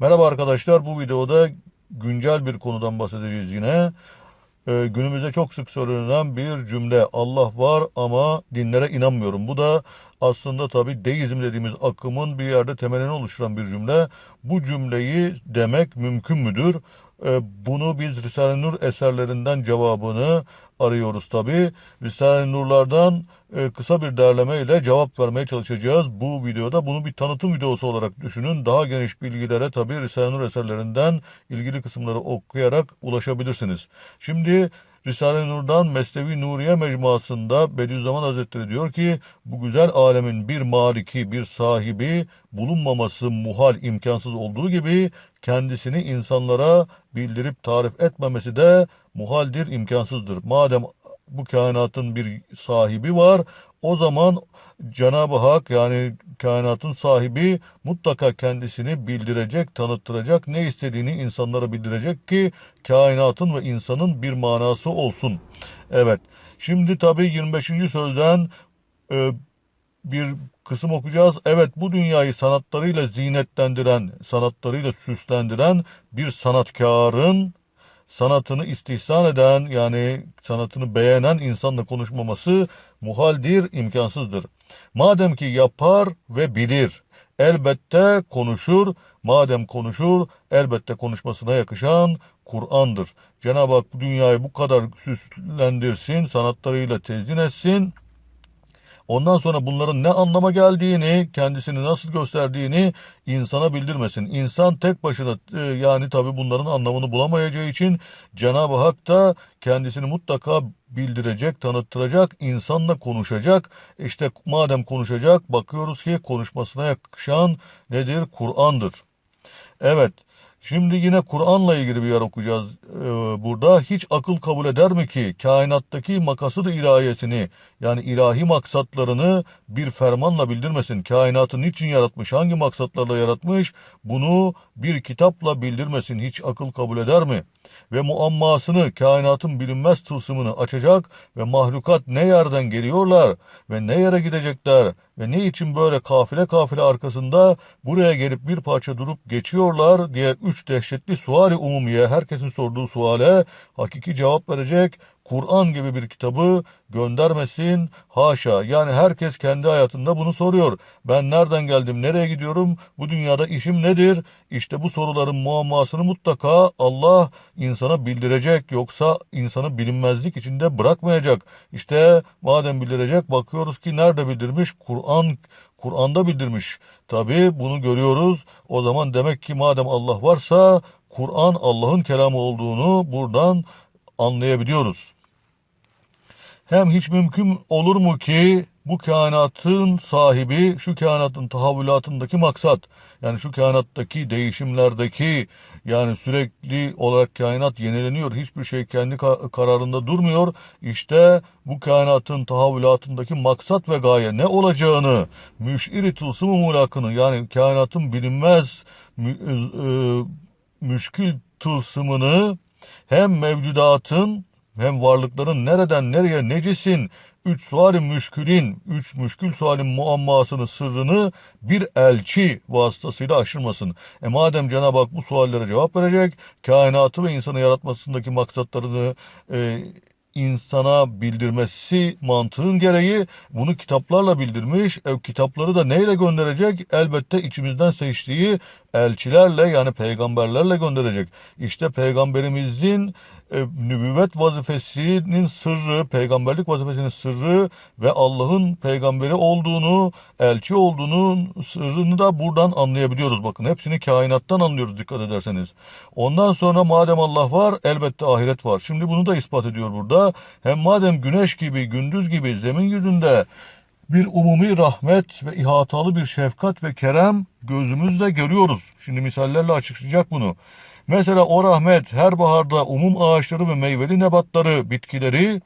Merhaba arkadaşlar, bu videoda güncel bir konudan bahsedeceğiz yine. Ee, günümüzde çok sık söylenen bir cümle, Allah var ama dinlere inanmıyorum. Bu da aslında tabii deizm dediğimiz akımın bir yerde temelini oluşturan bir cümle. Bu cümleyi demek mümkün müdür? Ee, bunu biz Risale-i Nur eserlerinden cevabını arıyoruz tabii. Risale-i Nur'lardan e, kısa bir derleme ile cevap vermeye çalışacağız. Bu videoda bunu bir tanıtım videosu olarak düşünün. Daha geniş bilgilere tabii Risale-i Nur eserlerinden ilgili kısımları okuyarak ulaşabilirsiniz. Şimdi Risale-i Nur'dan Mesnevi Nuriye mecmuasında Bediüzzaman Hazretleri diyor ki bu güzel alemin bir maliki, bir sahibi bulunmaması muhal, imkansız olduğu gibi kendisini insanlara bildirip tarif etmemesi de muhaldir, imkansızdır. Madem bu kainatın bir sahibi var, o zaman Cenab-ı Hak yani kainatın sahibi mutlaka kendisini bildirecek, tanıttıracak, ne istediğini insanlara bildirecek ki kainatın ve insanın bir manası olsun. Evet, şimdi tabi 25. sözden e, bir kısım okuyacağız. Evet bu dünyayı sanatlarıyla zinetlendiren, sanatlarıyla süslendiren bir sanatkarın sanatını istihsan eden yani sanatını beğenen insanla konuşmaması muhaldir, imkansızdır. Madem ki yapar ve bilir, elbette konuşur. Madem konuşur, elbette konuşmasına yakışan Kur'an'dır. Cenab-ı Hak bu dünyayı bu kadar süslendirsin, sanatlarıyla tezyin etsin. Ondan sonra bunların ne anlama geldiğini, kendisini nasıl gösterdiğini insana bildirmesin. İnsan tek başına e, yani tabi bunların anlamını bulamayacağı için Cenab-ı Hak da kendisini mutlaka bildirecek, tanıttıracak, insanla konuşacak. İşte madem konuşacak bakıyoruz ki konuşmasına yakışan nedir? Kur'an'dır. Evet. Şimdi yine Kur'an'la ilgili bir yer okuyacağız ee, burada. Hiç akıl kabul eder mi ki kainattaki makasıdı ilahiyesini yani ilahi maksatlarını bir fermanla bildirmesin. Kainatı niçin yaratmış, hangi maksatlarla yaratmış bunu bir kitapla bildirmesin. Hiç akıl kabul eder mi? Ve muammasını, kainatın bilinmez tılsımını açacak ve mahlukat ne yerden geliyorlar ve ne yere gidecekler ve ne için böyle kafile kafile arkasında buraya gelip bir parça durup geçiyorlar diye üç dehşetli suali umumiye herkesin sorduğu suale hakiki cevap verecek Kur'an gibi bir kitabı göndermesin. Haşa. Yani herkes kendi hayatında bunu soruyor. Ben nereden geldim, nereye gidiyorum, bu dünyada işim nedir? İşte bu soruların muammasını mutlaka Allah insana bildirecek. Yoksa insanı bilinmezlik içinde bırakmayacak. İşte madem bildirecek bakıyoruz ki nerede bildirmiş? Kur'an Kur'an'da bildirmiş. Tabi bunu görüyoruz. O zaman demek ki madem Allah varsa Kur'an Allah'ın kelamı olduğunu buradan anlayabiliyoruz. Hem hiç mümkün olur mu ki bu kainatın sahibi şu kainatın tahavvülatındaki maksat yani şu kainattaki değişimlerdeki yani sürekli olarak kainat yenileniyor. Hiçbir şey kendi kararında durmuyor. İşte bu kainatın tahavvülatındaki maksat ve gaye ne olacağını müşiri tılsımı mulakını yani kainatın bilinmez mü, e müşkül tılsımını hem mevcudatın hem varlıkların nereden nereye necisin, üç suali müşkülin, üç müşkül sualin muammasını, sırrını bir elçi vasıtasıyla aşırmasın. E madem Cenab-ı Hak bu suallere cevap verecek, kainatı ve insanı yaratmasındaki maksatlarını e, insana bildirmesi mantığın gereği bunu kitaplarla bildirmiş. E, kitapları da neyle gönderecek? Elbette içimizden seçtiği elçilerle yani peygamberlerle gönderecek. İşte peygamberimizin e, nübüvvet vazifesinin sırrı, peygamberlik vazifesinin sırrı ve Allah'ın peygamberi olduğunu, elçi olduğunu sırrını da buradan anlayabiliyoruz. Bakın hepsini kainattan anlıyoruz dikkat ederseniz. Ondan sonra madem Allah var elbette ahiret var. Şimdi bunu da ispat ediyor burada. Hem madem güneş gibi, gündüz gibi zemin yüzünde bir umumi rahmet ve ihatalı bir şefkat ve kerem gözümüzle görüyoruz. Şimdi misallerle açıklayacak bunu. Mesela o rahmet her baharda umum ağaçları ve meyveli nebatları, bitkileri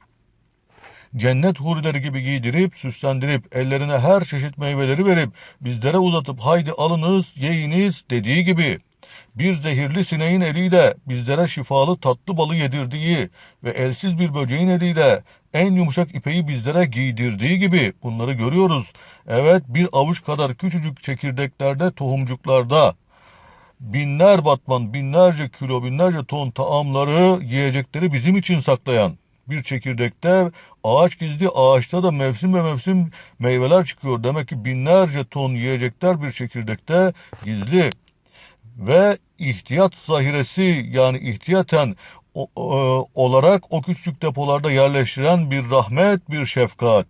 cennet hurileri gibi giydirip, süslendirip, ellerine her çeşit meyveleri verip, bizlere uzatıp haydi alınız, yiyiniz dediği gibi.'' bir zehirli sineğin eliyle bizlere şifalı tatlı balı yedirdiği ve elsiz bir böceğin eliyle en yumuşak ipeyi bizlere giydirdiği gibi bunları görüyoruz. Evet bir avuç kadar küçücük çekirdeklerde, tohumcuklarda binler batman, binlerce kilo, binlerce ton taamları, yiyecekleri bizim için saklayan bir çekirdekte ağaç gizli ağaçta da mevsim ve mevsim meyveler çıkıyor. Demek ki binlerce ton yiyecekler bir çekirdekte gizli ve ihtiyat zahiresi yani ihtiyaten o- olarak o küçük depolarda yerleştiren bir rahmet, bir şefkat.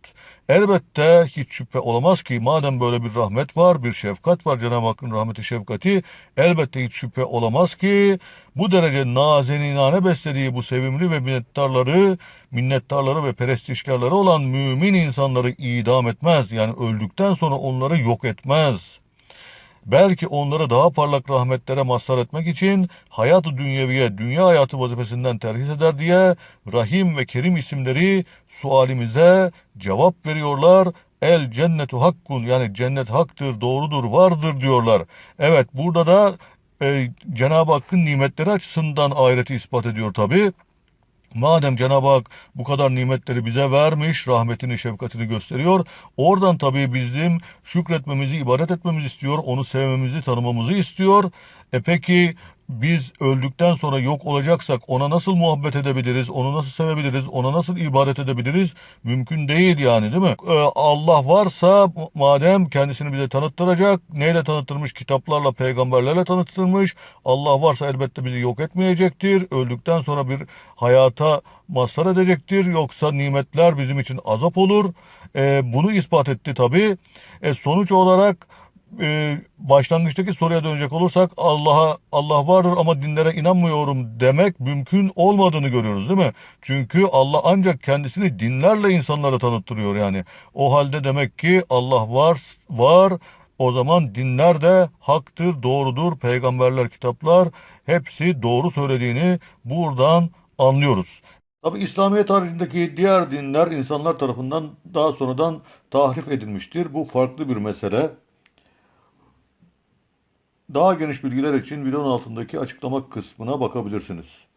Elbette hiç şüphe olamaz ki madem böyle bir rahmet var, bir şefkat var Cenab-ı Hakk'ın rahmeti, şefkati elbette hiç şüphe olamaz ki bu derece nazeninane beslediği bu sevimli ve minnettarları, minnettarları ve perestişkarları olan mümin insanları idam etmez. Yani öldükten sonra onları yok etmez. Belki onları daha parlak rahmetlere mazhar etmek için hayat-ı dünyeviye, dünya hayatı vazifesinden terhis eder diye Rahim ve Kerim isimleri sualimize cevap veriyorlar. El cennetu hakkun yani cennet haktır, doğrudur, vardır diyorlar. Evet burada da e, Cenab-ı Hakk'ın nimetleri açısından ahireti ispat ediyor tabi. Madem Cenab-ı Hak bu kadar nimetleri bize vermiş, rahmetini, şefkatini gösteriyor. Oradan tabii bizim şükretmemizi, ibadet etmemizi istiyor. Onu sevmemizi, tanımamızı istiyor. E peki biz öldükten sonra yok olacaksak ona nasıl muhabbet edebiliriz? Onu nasıl sevebiliriz? Ona nasıl ibadet edebiliriz? Mümkün değil yani değil mi? E, Allah varsa madem kendisini bize tanıttıracak. Neyle tanıttırmış? Kitaplarla, peygamberlerle tanıttırmış. Allah varsa elbette bizi yok etmeyecektir. Öldükten sonra bir hayata mazhar edecektir. Yoksa nimetler bizim için azap olur. E, bunu ispat etti tabii. E, sonuç olarak e, başlangıçtaki soruya dönecek olursak Allah'a Allah vardır ama dinlere inanmıyorum demek mümkün olmadığını görüyoruz değil mi? Çünkü Allah ancak kendisini dinlerle insanlara tanıttırıyor yani. O halde demek ki Allah var var o zaman dinler de haktır, doğrudur. Peygamberler, kitaplar hepsi doğru söylediğini buradan anlıyoruz. Tabi İslamiyet haricindeki diğer dinler insanlar tarafından daha sonradan tahrif edilmiştir. Bu farklı bir mesele. Daha geniş bilgiler için videonun altındaki açıklama kısmına bakabilirsiniz.